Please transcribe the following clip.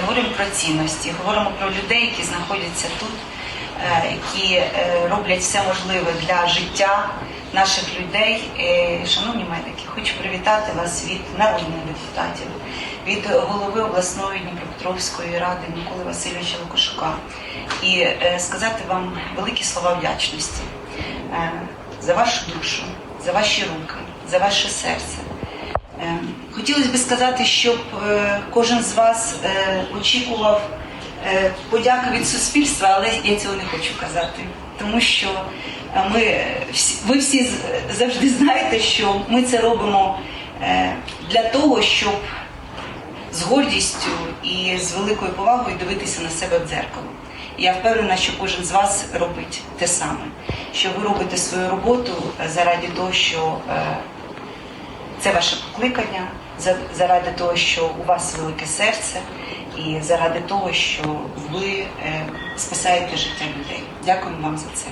говоримо про цінності, говоримо про людей, які знаходяться тут, е, які е, роблять все можливе для життя наших людей. Шановні медики, хочу привітати вас від народних депутатів, від голови обласної Дніпропетровської ради Миколи Васильовича Лукашука і е, сказати вам великі слова вдячності за вашу душу, за ваші руки, за ваше серце. Хотілося б сказати, щоб е, кожен з вас е, очікував е, подяки від суспільства, але я цього не хочу казати, тому що ми ви всі завжди знаєте, що ми це робимо для того, щоб з гордістю і з великою повагою дивитися на себе в дзеркало. Я впевнена, що кожен з вас робить те саме, що ви робите свою роботу заради того, що це ваше покликання, заради того, що у вас велике серце, і заради того, що ви е, спасаєте життя людей. Дякую вам за це.